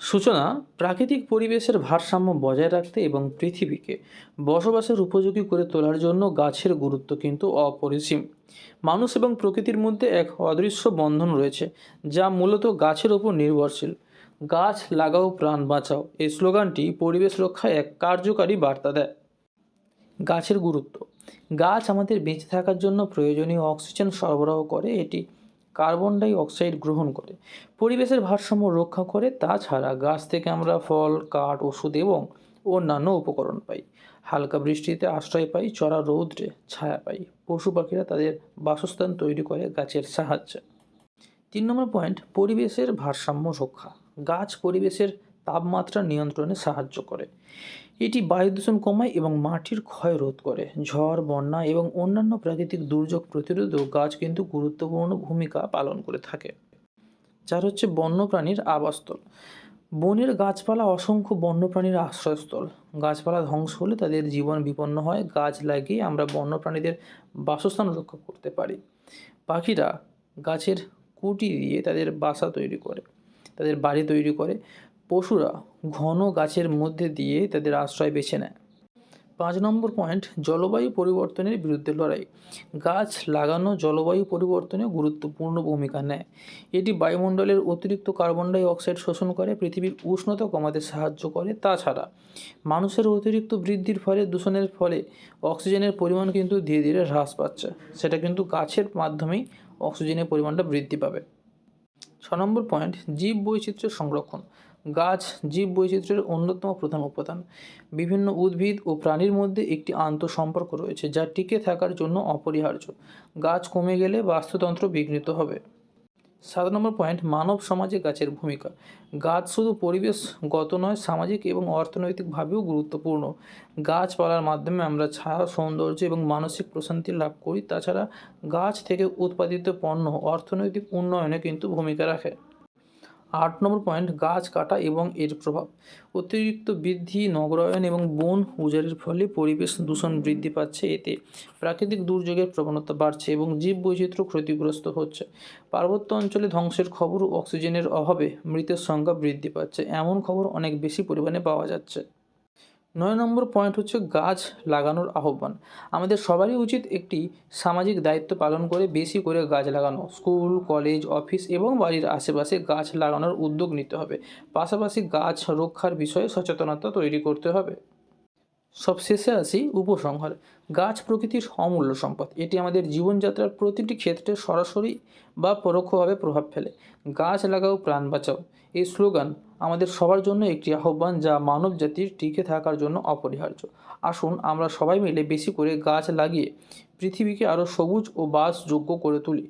সূচনা প্রাকৃতিক পরিবেশের ভারসাম্য বজায় রাখতে এবং পৃথিবীকে বসবাসের উপযোগী করে তোলার জন্য গাছের গুরুত্ব কিন্তু অপরিসীম। মানুষ এবং প্রকৃতির মধ্যে এক অদৃশ্য বন্ধন রয়েছে, যা মূলত গাছের ওপর নির্ভরশীল। গাছ লাগাও, প্রাণ বাঁচাও, এই স্লোগানটি পরিবেশ রক্ষায় এক কার্যকারী বার্তা দেয়। গাছের গুরুত্ব। গাছ আমাদের বেঁচে থাকার জন্য প্রয়োজনীয় অক্সিজেন সরবরাহ করে, এটি কার্বন ডাই অক্সাইড গ্রহণ করে। পরিবেশের ভারসাম্য রক্ষা করে, তাছাড়া গাছ থেকে আমরা ফল, কাঠ, ওষুধ এবং অন্যান্য উপকরণ পাই। হালকা বৃষ্টিতে আশ্রয় পাই, চড়া রৌদ্রে ছায়া পাই। পশু পাখিরা তাদের বাসস্থান তৈরি করে গাছের সাহায্যে। তিন নম্বর পয়েন্ট, পরিবেশের ভারসাম্য রক্ষা। গাছ পরিবেশের তাপমাত্রা নিয়ন্ত্রণে সাহায্য করে। এটি বায়ু দূষণ কমায় এবং মাটির ক্ষয় রোধ করে। ঝড়, বন্যা এবং অন্যান্য প্রাকৃতিক দুর্যোগ প্রতিরোধেও গাছ কিন্তু গুরুত্বপূর্ণ ভূমিকা পালন করে থাকে। যার হচ্ছে বন্যপ্রাণীর আবাসস্থল। বনের গাছপালা অসংখ্য বন্যপ্রাণীর আশ্রয়স্থল। গাছপালা ধ্বংস হলে তাদের জীবন বিপন্ন হয়। গাছ লাগিয়ে আমরা বন্যপ্রাণীদের বাসস্থান রক্ষা করতে পারি। পাখিরা গাছের কুটি দিয়ে তাদের বাসা তৈরি করে, তাদের বাড়ি তৈরি করে। পশুরা ঘন গাছের মধ্যে দিয়ে তাদের আশ্রয় বেছে নেয়। পাঁচ নম্বর পয়েন্ট জলবায়ু পরিবর্তনের বিরুদ্ধে লড়াই। গাছ লাগানো জলবায়ু পরিবর্তনে গুরুত্বপূর্ণ ভূমিকা নেয়। এটি বায়ুমণ্ডলের অতিরিক্ত কার্বন ডাই অক্সাইড শোষণ করে, পৃথিবীর উষ্ণতা কমাতে সাহায্য করে। তাছাড়া, মানুষের অতিরিক্ত বৃদ্ধির ফলে, দূষণের ফলে অক্সিজেনের পরিমাণ কিন্তু ধীরে ধীরে হ্রাস পাচ্ছে। সেটা কিন্তু গাছের মাধ্যমেই অক্সিজেনের পরিমাণটা বৃদ্ধি পাবে। ছ নম্বর পয়েন্ট জীব বৈচিত্র্য সংরক্ষণ। গাছ জীব বৈচিত্র্যের অন্যতম প্রধান উপাদান। বিভিন্ন উদ্ভিদ ও প্রাণীর মধ্যে একটি আন্তঃসম্পর্ক রয়েছে যা টিকে থাকার জন্য অপরিহার্য। গাছ কমে গেলে বাস্তুতন্ত্র বিঘ্নিত হবে। সাত নম্বর পয়েন্ট, মানব সমাজে গাছের ভূমিকা। গাছ শুধু পরিবেশগত নয়, সামাজিক এবং অর্থনৈতিকভাবেও গুরুত্বপূর্ণ। গাছপালার মাধ্যমে আমরা ছায়া, সৌন্দর্য এবং মানসিক প্রশান্তি লাভ করি। তাছাড়া গাছ থেকে উৎপাদিত পণ্য অর্থনৈতিক উন্নয়নে কিন্তু ভূমিকা রাখে। আট নম্বর পয়েন্ট গাছ কাটা এবং এর প্রভাব। অতিরিক্ত বৃদ্ধি, নগরায়ন এবং বন উজাড়ের ফলে পরিবেশ দূষণ বৃদ্ধি পাচ্ছে এতে। প্রাকৃতিক দুর্যোগের প্রবণতা বাড়ছে এবং জীব বৈচিত্র্য ক্ষতিগ্রস্ত হচ্ছে। পার্বত্য অঞ্চলে ধ্বংসের খবর অক্সিজেনের অভাবে মৃতের সংখ্যা বৃদ্ধি পাচ্ছে। এমন খবর অনেক বেশি পরিমাণে পাওয়া যাচ্ছে। নয় নম্বর পয়েন্ট হচ্ছে গাছ লাগানোর আহ্বান। আমাদের সবারই উচিত একটি সামাজিক দায়িত্ব পালন করে বেশি করে গাছ লাগানো। স্কুল, কলেজ, অফিস এবং বাড়ির আশেপাশে গাছ লাগানোর উদ্যোগ নিতে হবে। পাশাপাশি গাছ রক্ষার বিষয়ে সচেতনতা তৈরি করতে হবে। সব শেষে আসি উপসংহার। গাছ প্রকৃতির অমূল্য সম্পদ। এটি আমাদের জীবনযাত্রার প্রতিটি ক্ষেত্রে সরাসরি বা পরোক্ষভাবে প্রভাব ফেলে। গাছ লাগাও, প্রাণ বাঁচাও। এই স্লোগান আমাদের সবার জন্য একটি আহ্বান যা মানব জাতির টিকে থাকার জন্য অপরিহার্য। আসুন আমরা সবাই মিলে বেশি করে গাছ লাগিয়ে পৃথিবীকে আরও সবুজ ও বাসযোগ্য করে তুলি।